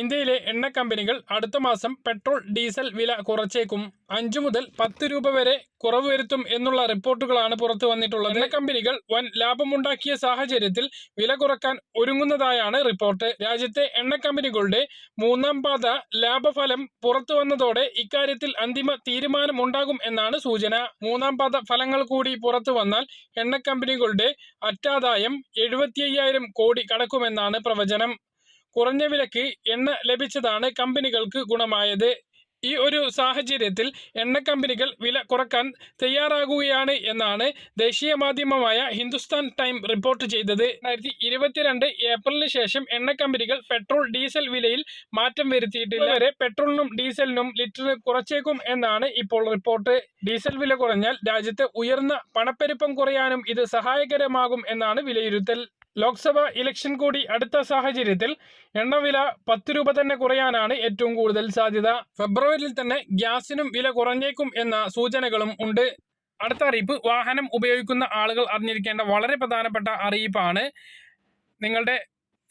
ഇന്ത്യയിലെ എണ്ണ കമ്പനികൾ അടുത്ത മാസം പെട്രോൾ ഡീസൽ വില കുറച്ചേക്കും. അഞ്ചു മുതൽ പത്ത് രൂപ വരെ കുറവ് വരുത്തും എന്നുള്ള റിപ്പോർട്ടുകളാണ് പുറത്തു വന്നിട്ടുള്ളത്. എണ്ണ കമ്പനികൾ വൻ ലാഭമുണ്ടാക്കിയ സാഹചര്യത്തിൽ വില കുറയ്ക്കാൻ ഒരുങ്ങുന്നതായാണ് റിപ്പോർട്ട്. രാജ്യത്തെ എണ്ണ കമ്പനികളുടെ മൂന്നാം പാത ലാഭഫലം പുറത്തു വന്നതോടെ ഇക്കാര്യത്തിൽ അന്തിമ തീരുമാനമുണ്ടാകും എന്നാണ് സൂചന. മൂന്നാം പാത ഫലങ്ങൾ കൂടി പുറത്തു വന്നാൽ എണ്ണ കമ്പനികളുടെ അറ്റാദായം എഴുപത്തി കോടി കടക്കുമെന്നാണ് പ്രവചനം. കുറഞ്ഞ വിലക്ക് എണ്ണ ലഭിച്ചതാണ് കമ്പനികൾക്ക് ഗുണമായത്. ഈ ഒരു സാഹചര്യത്തിൽ എണ്ണ കമ്പനികൾ വില കുറയ്ക്കാൻ തയ്യാറാകുകയാണ് എന്നാണ് ദേശീയ മാധ്യമമായ ഹിന്ദുസ്ഥാൻ ടൈം റിപ്പോർട്ട് ചെയ്തത്. രണ്ടായിരത്തി ഇരുപത്തിരണ്ട് ഏപ്രിലിന് ശേഷം എണ്ണ കമ്പനികൾ പെട്രോൾ ഡീസൽ വിലയിൽ മാറ്റം വരുത്തിയിട്ടില്ല. വരെ പെട്രോളിനും ഡീസലിനും ലിറ്ററിന് കുറച്ചേക്കും എന്നാണ് ഇപ്പോൾ റിപ്പോർട്ട്. ഡീസൽ വില കുറഞ്ഞാൽ രാജ്യത്ത് ഉയർന്ന പണപ്പെരുപ്പം കുറയാനും ഇത് സഹായകരമാകും എന്നാണ് വിലയിരുത്തൽ. ലോക്സഭ ഇലക്ഷൻ കൂടി അടുത്ത സാഹചര്യത്തിൽ എണ്ണവില പത്ത് രൂപ തന്നെ കുറയാനാണ് ഏറ്റവും കൂടുതൽ സാധ്യത. ഫെബ്രുവരിയിൽ തന്നെ ഗ്യാസിനും വില കുറഞ്ഞേക്കും എന്ന സൂചനകളും ഉണ്ട്. അടുത്ത അറിയിപ്പ് വാഹനം ഉപയോഗിക്കുന്ന ആളുകൾ അറിഞ്ഞിരിക്കേണ്ട വളരെ പ്രധാനപ്പെട്ട അറിയിപ്പാണ്. നിങ്ങളുടെ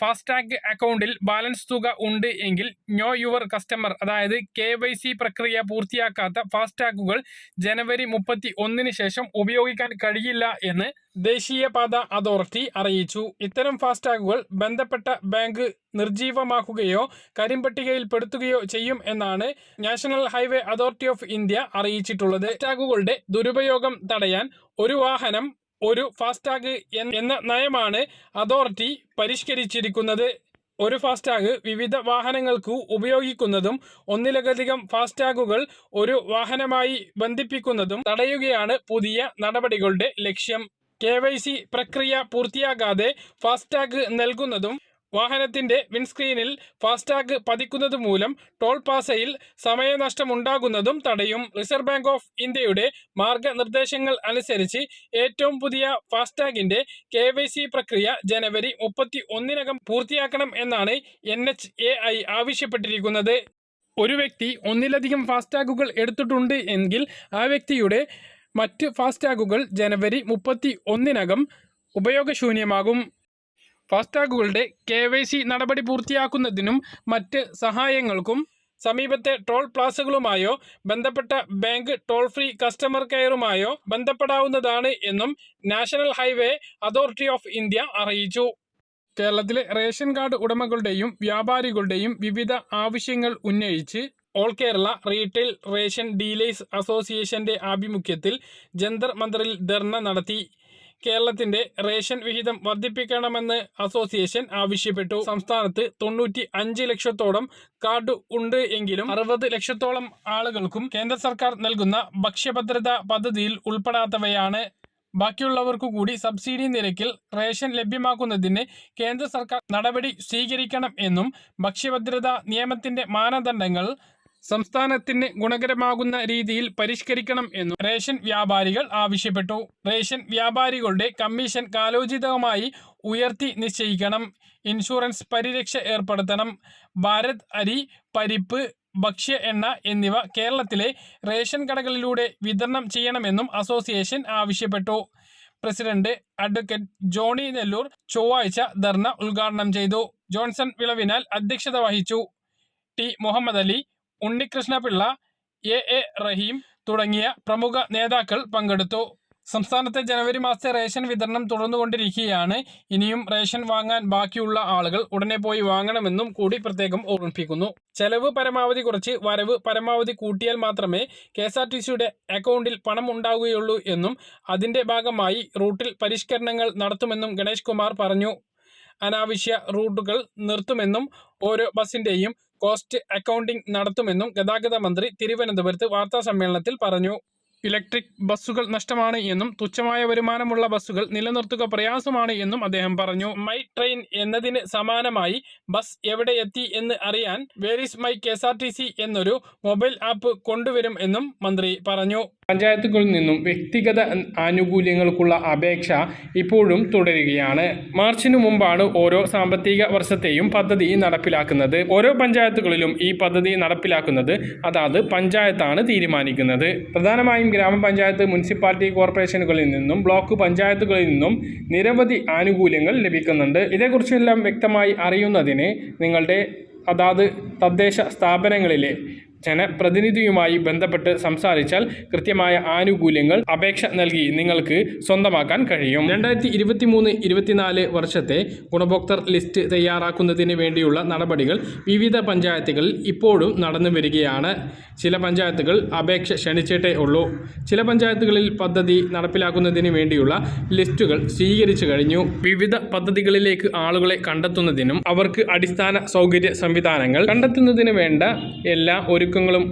ഫാസ്ടാഗ് അക്കൗണ്ടിൽ ബാലൻസ് തുക ഉണ്ട് എങ്കിൽ നോ യുവർ കസ്റ്റമർ അതായത് കെ വൈ സി പ്രക്രിയ പൂർത്തിയാക്കാത്ത ഫാസ്ടാഗുകൾ ജനുവരി മുപ്പത്തി ഒന്നിന് ശേഷം ഉപയോഗിക്കാൻ കഴിയില്ല എന്ന് ദേശീയപാത അതോറിറ്റി അറിയിച്ചു. ഇത്തരം ഫാസ്ടാഗുകൾ ബന്ധപ്പെട്ട ബാങ്ക് നിർജീവമാക്കുകയോ കരിമ്പട്ടികയിൽ പെടുത്തുകയോ ചെയ്യും എന്നാണ് national highway authority of India അറിയിച്ചിട്ടുള്ളത്. ഫാസ്ടാഗുകളുടെ ദുരുപയോഗം തടയാൻ ഒരു വാഹനം ഒരു ഫാസ്ടാഗ് എന്ന നയമാണ് അതോറിറ്റി പരിഷ്കരിച്ചിരിക്കുന്നത്. ഒരു ഫാസ്ടാഗ് വിവിധ വാഹനങ്ങൾക്ക് ഉപയോഗിക്കുന്നതും ഒന്നിലധികം ഫാസ്ടാഗുകൾ ഒരു വാഹനമായി ബന്ധിപ്പിക്കുന്നതും തടയുകയാണ് പുതിയ നടപടികളുടെ ലക്ഷ്യം. കെ പ്രക്രിയ പൂർത്തിയാകാതെ ഫാസ്ടാഗ് നൽകുന്നതും വാഹനത്തിന്റെ വിൻസ്ക്രീനിൽ ഫാസ്ടാഗ് പതിക്കുന്നത് മൂലം ടോൾ പാസയിൽ സമയനഷ്ടമുണ്ടാകുന്നതും തടയും. റിസർവ് ബാങ്ക് ഓഫ് ഇന്ത്യയുടെ മാർഗനിർദ്ദേശങ്ങൾ അനുസരിച്ച് ഏറ്റവും പുതിയ ഫാസ്ടാഗിന്റെ കെ പ്രക്രിയ ജനുവരി മുപ്പത്തി ഒന്നിനകം പൂർത്തിയാക്കണം എന്നാണ് എൻ ആവശ്യപ്പെട്ടിരിക്കുന്നത്. ഒരു വ്യക്തി ഒന്നിലധികം ഫാസ്ടാഗുകൾ എടുത്തിട്ടുണ്ട് എങ്കിൽ ആ വ്യക്തിയുടെ മറ്റ് ഫാസ്ടാഗുകൾ ജനുവരി മുപ്പത്തി ഒന്നിനകം ഉപയോഗശൂന്യമാകും. ഫാസ്ടാഗുകളുടെ കെ വൈ സി നടപടി പൂർത്തിയാക്കുന്നതിനും മറ്റ് സഹായങ്ങൾക്കും സമീപത്തെ ടോൾ പ്ലാസകളുമായോ ബന്ധപ്പെട്ട ബാങ്ക് ടോൾ ഫ്രീ കസ്റ്റമർ കെയറുമായോ ബന്ധപ്പെടാവുന്നതാണ് എന്നും national highway authority of India അറിയിച്ചു. കേരളത്തിലെ റേഷൻ കാർഡ് ഉടമകളുടെയും വ്യാപാരികളുടെയും വിവിധ ആവശ്യങ്ങൾ ഉന്നയിച്ച് all Kerala retail ration dealers അസോസിയേഷന്റെ ആഭിമുഖ്യത്തിൽ ജന്തർ മന്ദറിൽ ധർണ നടത്തി. കേരളത്തിന്റെ റേഷൻ വിഹിതം വർദ്ധിപ്പിക്കണമെന്ന് അസോസിയേഷൻ ആവശ്യപ്പെട്ടു. സംസ്ഥാനത്ത് തൊണ്ണൂറ്റി അഞ്ച് ലക്ഷത്തോളം കാർഡ് ഉണ്ട് എങ്കിലും അറുപത് ലക്ഷത്തോളം ആളുകൾക്കും കേന്ദ്ര സർക്കാർ നൽകുന്ന ഭക്ഷ്യഭദ്രതാ പദ്ധതിയിൽ ഉൾപ്പെടാത്തവയാണ്. ബാക്കിയുള്ളവർക്കു കൂടി സബ്സിഡി നിരക്കിൽ റേഷൻ ലഭ്യമാക്കുന്നതിന് കേന്ദ്ര സർക്കാർ നടപടി സ്വീകരിക്കണം എന്നും ഭക്ഷ്യഭദ്രതാ നിയമത്തിന്റെ മാനദണ്ഡങ്ങൾ സംസ്ഥാനത്തിന് ഗുണകരമാകുന്ന രീതിയിൽ പരിഷ്കരിക്കണം എന്നും റേഷൻ വ്യാപാരികൾ ആവശ്യപ്പെട്ടു. റേഷൻ വ്യാപാരികളുടെ കമ്മീഷൻ കാലോചിതമായി ഉയർത്തി നിശ്ചയിക്കണം. ഇൻഷുറൻസ് പരിരക്ഷ ഏർപ്പെടുത്തണം. ഭാരത് അരി പരിപ്പ് ഭക്ഷ്യ എണ്ണ എന്നിവ കേരളത്തിലെ റേഷൻ കടകളിലൂടെ വിതരണം ചെയ്യണമെന്നും അസോസിയേഷൻ ആവശ്യപ്പെട്ടു. പ്രസിഡന്റ് അഡ്വക്കേറ്റ് ജോണി നെല്ലൂർ ചൊവ്വാഴ്ച ധർണ ഉദ്ഘാടനം ചെയ്തു. ജോൺസൺ വിളവിനാൽ അധ്യക്ഷത വഹിച്ചു. T. Muhammad Ali Unnikrishnapillai A A Rahim തുടങ്ങിയ പ്രമുഖ നേതാക്കൾ പങ്കെടുത്തു. സംസ്ഥാനത്തെ ജനുവരി മാസത്തെ റേഷൻ വിതരണം തുടർന്നുകൊണ്ടിരിക്കുകയാണ്. ഇനിയും റേഷൻ വാങ്ങാൻ ബാക്കിയുള്ള ആളുകൾ ഉടനെ പോയി വാങ്ങണമെന്നും കൂടി പ്രത്യേകം ഓർമ്മിപ്പിക്കുന്നു. ചെലവ് പരമാവധി കുറച്ച് വരവ് പരമാവധി കൂട്ടിയാൽ മാത്രമേ കെ എസ് ആർ ടി സിയുടെ അക്കൗണ്ടിൽ പണം ഉണ്ടാവുകയുള്ളൂ എന്നും അതിന്റെ ഭാഗമായി റൂട്ടിൽ പരിഷ്കരണങ്ങൾ നടത്തുമെന്നും ഗണേഷ് കുമാർ പറഞ്ഞു. അനാവശ്യ റൂട്ടുകൾ നിർത്തുമെന്നും ഓരോ ബസിന്റെയും കോസ്റ്റ് അക്കൗണ്ടിംഗ് നടത്തുമെന്നും ഗതാഗത മന്ത്രി തിരുവനന്തപുരത്ത് വാർത്താ സമ്മേളനത്തിൽ പറഞ്ഞു. ഇലക്ട്രിക് ബസ്സുകൾ നഷ്ടമാണ് എന്നും തുച്ഛമായ വരുമാനമുള്ള ബസ്സുകൾ നിലനിർത്തുക പ്രയാസമാണ് എന്നും അദ്ദേഹം പറഞ്ഞു. മൈ ട്രെയിൻ എന്നതിന് സമാനമായി ബസ് എവിടെ എത്തി എന്ന് അറിയാൻ വേരിസ് മൈ കെ എന്നൊരു മൊബൈൽ ആപ്പ് കൊണ്ടുവരും എന്നും മന്ത്രി പറഞ്ഞു. പഞ്ചായത്തുകളിൽ നിന്നും വ്യക്തിഗത ആനുകൂല്യങ്ങൾക്കുള്ള അപേക്ഷ ഇപ്പോഴും തുടരുകയാണ്. മാർച്ചിനു മുമ്പാണ് ഓരോ സാമ്പത്തിക വർഷത്തെയും പദ്ധതി നടപ്പിലാക്കുന്നത്. ഓരോ പഞ്ചായത്തുകളിലും ഈ പദ്ധതി നടപ്പിലാക്കുന്നത് അതാത് പഞ്ചായത്താണ് തീരുമാനിക്കുന്നത്. പ്രധാനമായും ഗ്രാമപഞ്ചായത്ത് മുനിസിപ്പാലിറ്റി കോർപ്പറേഷനുകളിൽ നിന്നും ബ്ലോക്ക് പഞ്ചായത്തുകളിൽ നിന്നും നിരവധി ആനുകൂല്യങ്ങൾ ലഭിക്കുന്നുണ്ട്. ഇതേക്കുറിച്ചെല്ലാം വ്യക്തമായി അറിയുന്നതിന് നിങ്ങളുടെ അതാത് തദ്ദേശ സ്ഥാപനങ്ങളിലെ ജനപ്രതിനിധിയുമായി ബന്ധപ്പെട്ട് സംസാരിച്ചാൽ കൃത്യമായ ആനുകൂല്യങ്ങൾ അപേക്ഷ നൽകി നിങ്ങൾക്ക് സ്വന്തമാക്കാൻ കഴിയും. രണ്ടായിരത്തി ഇരുപത്തി മൂന്ന് ഇരുപത്തിനാല് വർഷത്തെ ഗുണഭോക്തൃ ലിസ്റ്റ് തയ്യാറാക്കുന്നതിന് വേണ്ടിയുള്ള നടപടികൾ വിവിധ പഞ്ചായത്തുകളിൽ ഇപ്പോഴും നടന്നു വരികയാണ്. ചില പഞ്ചായത്തുകൾ അപേക്ഷ ക്ഷണിച്ചിട്ടേ ഉള്ളൂ. ചില പഞ്ചായത്തുകളിൽ പദ്ധതി നടപ്പിലാക്കുന്നതിന് വേണ്ടിയുള്ള ലിസ്റ്റുകൾ സ്വീകരിച്ചു കഴിഞ്ഞു. വിവിധ പദ്ധതികളിലേക്ക് ആളുകളെ കണ്ടെത്തുന്നതിനും അവർക്ക് അടിസ്ഥാന സൗകര്യ സംവിധാനങ്ങൾ കണ്ടെത്തുന്നതിന് വേണ്ട എല്ലാ ഒരുക്കങ്ങളും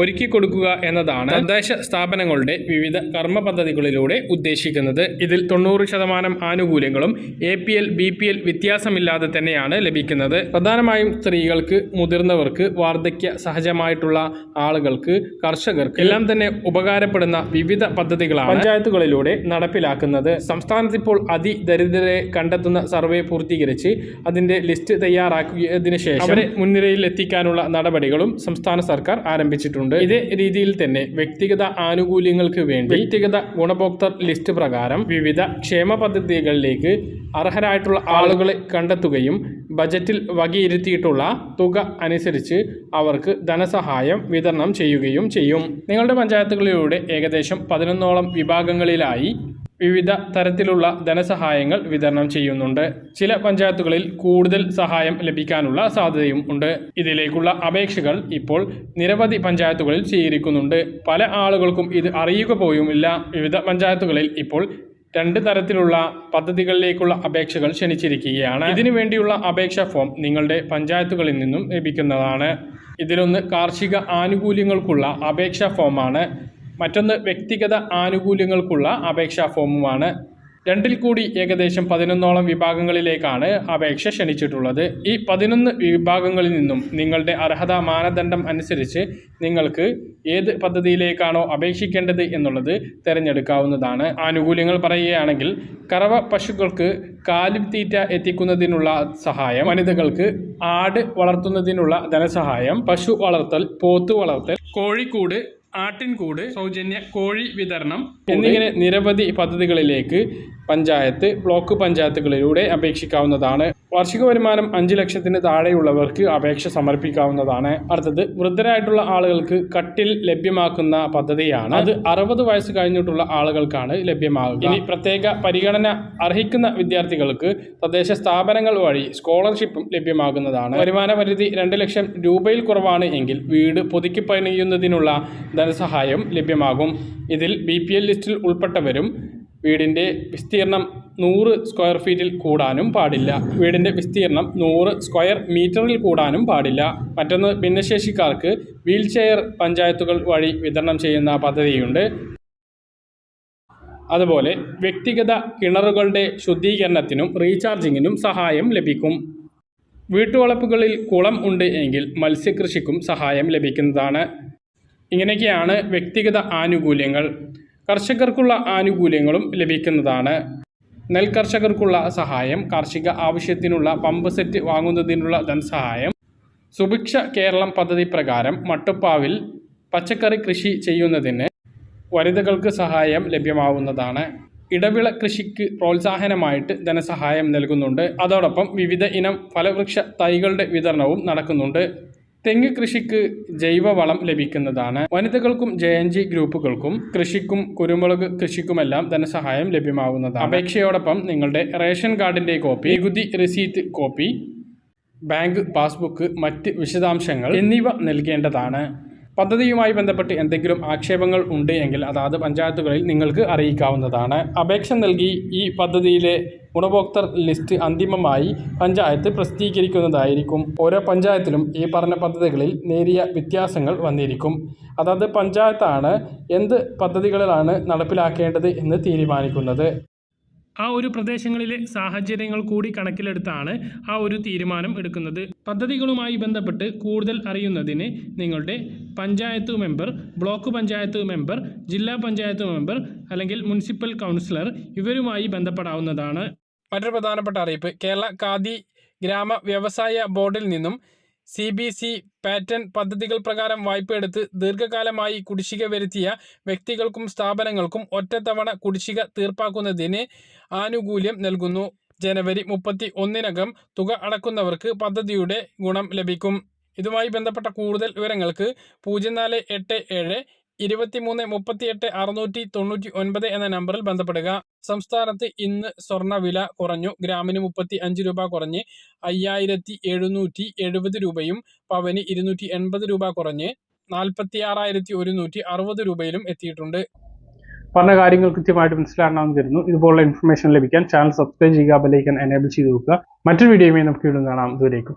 ഒരുക്കി കൊടുക്കുക എന്നതാണ് തദ്ദേശ സ്ഥാപനങ്ങളുടെ വിവിധ കർമ്മ പദ്ധതികളിലൂടെ ഉദ്ദേശിക്കുന്നത്. ഇതിൽ തൊണ്ണൂറ് ശതമാനം ആനുകൂല്യങ്ങളും A P L B P L വ്യത്യാസമില്ലാതെ തന്നെയാണ് ലഭിക്കുന്നത്. പ്രധാനമായും സ്ത്രീകൾക്ക് മുതിർന്നവർക്ക് വാർദ്ധക്യ സഹജമായിട്ടുള്ള ആളുകൾക്ക് കർഷകർക്ക് എല്ലാം തന്നെ ഉപകാരപ്പെടുന്ന വിവിധ പദ്ധതികളാണ് പഞ്ചായത്തുകളിലൂടെ നടപ്പിലാക്കുന്നത്. സംസ്ഥാനത്ത് ഇപ്പോൾ അതിദരിദ്രരെ കണ്ടെത്തുന്ന സർവേ പൂർത്തീകരിച്ച് അതിന്റെ ലിസ്റ്റ് തയ്യാറാക്കിയതിനു ശേഷം അവരെ മുൻനിരയിൽ എത്തിക്കാനുള്ള നടപടികളും സംസ്ഥാന സർക്കാർ ആരംഭിച്ചിട്ടുണ്ട്. ഇതേ രീതിയിൽ തന്നെ വ്യക്തിഗത ആനുകൂല്യങ്ങൾക്ക് വേണ്ടി വ്യക്തിഗത ഗുണഭോക്തൃ ലിസ്റ്റ് പ്രകാരം വിവിധ ക്ഷേമ പദ്ധതികളിലേക്ക് അർഹരായിട്ടുള്ള ആളുകളെ കണ്ടെത്തുകയും ബജറ്റിൽ വകയിരുത്തിയിട്ടുള്ള തുക അനുസരിച്ച് അവർക്ക് ധനസഹായം വിതരണം ചെയ്യുകയും ചെയ്യും. നിങ്ങളുടെ പഞ്ചായത്തുകളിലൂടെ ഏകദേശം പതിനൊന്നോളം വിഭാഗങ്ങളിലായി വിവിധ തരത്തിലുള്ള ധനസഹായങ്ങൾ വിതരണം ചെയ്യുന്നുണ്ട്. ചില പഞ്ചായത്തുകളിൽ കൂടുതൽ സഹായം ലഭിക്കാനുള്ള സാധ്യതയും ഉണ്ട്. ഇതിലേക്കുള്ള അപേക്ഷകൾ ഇപ്പോൾ നിരവധി പഞ്ചായത്തുകളിൽ സ്വീകരിക്കുന്നുണ്ട്. പല ആളുകൾക്കും ഇത് അറിയുക പോലുമില്ല വിവിധ പഞ്ചായത്തുകളിൽ ഇപ്പോൾ രണ്ട് തരത്തിലുള്ള പദ്ധതികളിലേക്കുള്ള അപേക്ഷകൾ ക്ഷണിച്ചിരിക്കുകയാണ്. ഇതിനു വേണ്ടിയുള്ള അപേക്ഷാ ഫോം നിങ്ങളുടെ പഞ്ചായത്തുകളിൽ നിന്നും ലഭിക്കുന്നതാണ്. ഇതിലൊന്ന് കാർഷിക ആനുകൂല്യങ്ങൾക്കുള്ള അപേക്ഷാ ഫോമാണ്. മറ്റൊന്ന് വ്യക്തിഗത ആനുകൂല്യങ്ങൾക്കുള്ള അപേക്ഷാ ഫോമുമാണ്. രണ്ടിൽ കൂടി ഏകദേശം പതിനൊന്നോളം വിഭാഗങ്ങളിലേക്കാണ് അപേക്ഷ ക്ഷണിച്ചിട്ടുള്ളത്. ഈ പതിനൊന്ന് വിഭാഗങ്ങളിൽ നിന്നും നിങ്ങളുടെ അർഹതാ മാനദണ്ഡം അനുസരിച്ച് നിങ്ങൾക്ക് ഏത് പദ്ധതിയിലേക്കാണോ അപേക്ഷിക്കേണ്ടത് എന്നുള്ളത് തിരഞ്ഞെടുക്കാവുന്നതാണ്. ആനുകൂല്യങ്ങൾ പറയുകയാണെങ്കിൽ കറവ പശുക്കൾക്ക് കാലിത്തീറ്റ എത്തിക്കുന്നതിനുള്ള സഹായം വനിതകൾക്ക് ആട് വളർത്തുന്നതിനുള്ള ധനസഹായം പശു വളർത്തൽ പോത്ത് വളർത്തൽ കോഴിക്കൂട് ആട്ടിൻകൂട് സൗജന്യ കോഴി വിതരണം എന്നിങ്ങനെ നിരവധി പദ്ധതികളിലേക്ക് പഞ്ചായത്ത് ബ്ലോക്ക് പഞ്ചായത്തുകളിലൂടെ അപേക്ഷിക്കാവുന്നതാണ് വാർഷിക വരുമാനം അഞ്ച് ലക്ഷത്തിന് താഴെയുള്ളവർക്ക് അപേക്ഷ സമർപ്പിക്കാവുന്നതാണ്. അടുത്തത് വൃദ്ധരായിട്ടുള്ള ആളുകൾക്ക് കട്ടിൽ ലഭ്യമാക്കുന്ന പദ്ധതിയാണ്. അത് അറുപത് വയസ്സ് കഴിഞ്ഞിട്ടുള്ള ആളുകൾക്കാണ് ലഭ്യമാകുക. ഇനി പ്രത്യേക പരിഗണന അർഹിക്കുന്ന വിദ്യാർത്ഥികൾക്ക് തദ്ദേശ സ്ഥാപനങ്ങൾ വഴി സ്കോളർഷിപ്പും ലഭ്യമാകുന്നതാണ്. വരുമാന പരിധി രണ്ട് ലക്ഷം രൂപയിൽ കുറവാണ് എങ്കിൽ വീട് പുതുക്കി പണിയുന്നതിനുള്ള ധനസഹായം ലഭ്യമാകും. ഇതിൽ ബി ലിസ്റ്റിൽ ഉൾപ്പെട്ടവരും വീടിന്റെ വിസ്തീർണം നൂറ് സ്ക്വയർ ഫീറ്റിൽ കൂടാനും പാടില്ല. വീടിന്റെ വിസ്തീർണം നൂറ് സ്ക്വയർ മീറ്ററിൽ കൂടാനും പാടില്ല. മറ്റൊന്ന് ഭിന്നശേഷിക്കാർക്ക് വീൽ ചെയർ പഞ്ചായത്തുകൾ വഴി വിതരണം ചെയ്യുന്ന പദ്ധതിയുണ്ട്. അതുപോലെ വ്യക്തിഗത കിണറുകളുടെ ശുദ്ധീകരണത്തിനും റീചാർജിങ്ങിനും സഹായം ലഭിക്കും. വീട്ടുവളപ്പുകളിൽ കുളം ഉണ്ട് എങ്കിൽ മത്സ്യകൃഷിക്കും സഹായം ലഭിക്കുന്നതാണ്. ഇങ്ങനെയൊക്കെയാണ് വ്യക്തിഗത ആനുകൂല്യങ്ങൾ. കർഷകർക്കുള്ള ആനുകൂല്യങ്ങളും ലഭിക്കുന്നതാണ്. നെൽകർഷകർക്കുള്ള സഹായം കാർഷിക ആവശ്യത്തിനുള്ള പമ്പ് സെറ്റ് വാങ്ങുന്നതിനുള്ള ധനസഹായം സുഭിക്ഷ കേരളം പദ്ധതി പ്രകാരം മട്ടുപ്പാവിൽ പച്ചക്കറി കൃഷി ചെയ്യുന്നതിന് വനിതകൾക്ക് സഹായം ലഭ്യമാവുന്നതാണ്. ഇടവിള കൃഷിക്ക് പ്രോത്സാഹനമായിട്ട് ധനസഹായം നൽകുന്നുണ്ട്. അതോടൊപ്പം വിവിധ ഇനം ഫലവൃക്ഷ തൈകളുടെ വിതരണവും നടക്കുന്നുണ്ട്. തെങ്ങ് കൃഷിക്ക് ജൈവവളം ലഭിക്കുന്നതാണ്. വനിതകൾക്കും ജെ എൻ ജി ഗ്രൂപ്പുകൾക്കും കൃഷിക്കും കുരുമുളക് കൃഷിക്കുമെല്ലാം ധനസഹായം ലഭ്യമാവുന്നതാണ്. അപേക്ഷയോടൊപ്പം നിങ്ങളുടെ റേഷൻ കാർഡിന്റെ കോപ്പി നികുതി റെസീറ്റ് കോപ്പി ബാങ്ക് പാസ്ബുക്ക് മറ്റ് വിശദാംശങ്ങൾ എന്നിവ നൽകേണ്ടതാണ്. പദ്ധതിയുമായി ബന്ധപ്പെട്ട് എന്തെങ്കിലും ആക്ഷേപങ്ങൾ ഉണ്ട് എങ്കിൽ അതാത് പഞ്ചായത്തുകളിൽ നിങ്ങൾക്ക് അറിയിക്കാവുന്നതാണ്. അപേക്ഷ നൽകി ഈ പദ്ധതിയിലെ ഗുണഭോക്തർ ലിസ്റ്റ് അന്തിമമായി പഞ്ചായത്ത് പ്രസിദ്ധീകരിക്കുന്നതായിരിക്കും. ഓരോ പഞ്ചായത്തിലും ഈ പറഞ്ഞ പദ്ധതികളിൽ നേരിയ വ്യത്യാസങ്ങൾ വന്നിരിക്കും. അതാത് പഞ്ചായത്താണ് എന്ത് പദ്ധതികളിലാണ് നടപ്പിലാക്കേണ്ടത് എന്ന് തീരുമാനിക്കുന്നത്. ആ ഒരു പ്രദേശങ്ങളിലെ സാഹചര്യങ്ങൾ കൂടി കണക്കിലെടുത്താണ് ആ ഒരു തീരുമാനം എടുക്കുന്നത്. പദ്ധതികളുമായി ബന്ധപ്പെട്ട് കൂടുതൽ അറിയുന്നതിന് നിങ്ങളുടെ panchayat member block panchayat member ജില്ലാ പഞ്ചായത്ത് മെമ്പർ അല്ലെങ്കിൽ മുനിസിപ്പൽ കൗൺസിലർ ഇവരുമായി ബന്ധപ്പെടാവുന്നതാണ്. മറ്റൊരു പ്രധാനപ്പെട്ട അറിയിപ്പ് കേരള ഖാദി ഗ്രാമ വ്യവസായ ബോർഡിൽ നിന്നും സി ബി സി പാറ്റേൺ പദ്ധതികൾ പ്രകാരം വായ്പയെടുത്ത് ദീർഘകാലമായി കുടിശ്ശിക വരുത്തിയ വ്യക്തികൾക്കും സ്ഥാപനങ്ങൾക്കും ഒറ്റത്തവണ കുടിശ്ശിക തീർപ്പാക്കുന്നതിന് ആനുകൂല്യം നൽകുന്നു. ജനുവരി മുപ്പത്തി ഒന്നിനകം തുക അടക്കുന്നവർക്ക് പദ്ധതിയുടെ ഗുണം ലഭിക്കും. ഇതുമായി ബന്ധപ്പെട്ട കൂടുതൽ വിവരങ്ങൾക്ക് പൂജ്യം നാല് എട്ട് ഏഴ് ഇരുപത്തിമൂന്ന് മുപ്പത്തിയെട്ട് അറുന്നൂറ്റി തൊണ്ണൂറ്റി ഒൻപത് എന്ന നമ്പറിൽ ബന്ധപ്പെടുക. സംസ്ഥാനത്ത് ഇന്ന് സ്വർണ വില കുറഞ്ഞു. ഗ്രാമിന് മുപ്പത്തി അഞ്ച് രൂപ കുറഞ്ഞ്. അയ്യായിരത്തി എഴുന്നൂറ്റി എഴുപത് രൂപയും പവന് ഇരുന്നൂറ്റി എൺപത് രൂപ കുറഞ്ഞ്. നാൽപ്പത്തി ആറായിരത്തി ഒരുന്നൂറ്റി അറുപത് രൂപയിലും എത്തിയിട്ടുണ്ട്. പറഞ്ഞ കാര്യങ്ങൾ കൃത്യമായിട്ട് മനസ്സിലാകണമെന്ന് കരുതുന്നു. ഇതുപോലുള്ള ഇൻഫർമേഷൻ ലഭിക്കാൻ ചാനൽ സബ്സ്ക്രൈബ് ചെയ്യുക ബെലൈക്കൻ എനേബിൾ ചെയ്ത് നോക്കുക മറ്റൊരു വീഡിയോയുമായി നമുക്ക് വീണ്ടും കാണാം. ദൂരേക്കും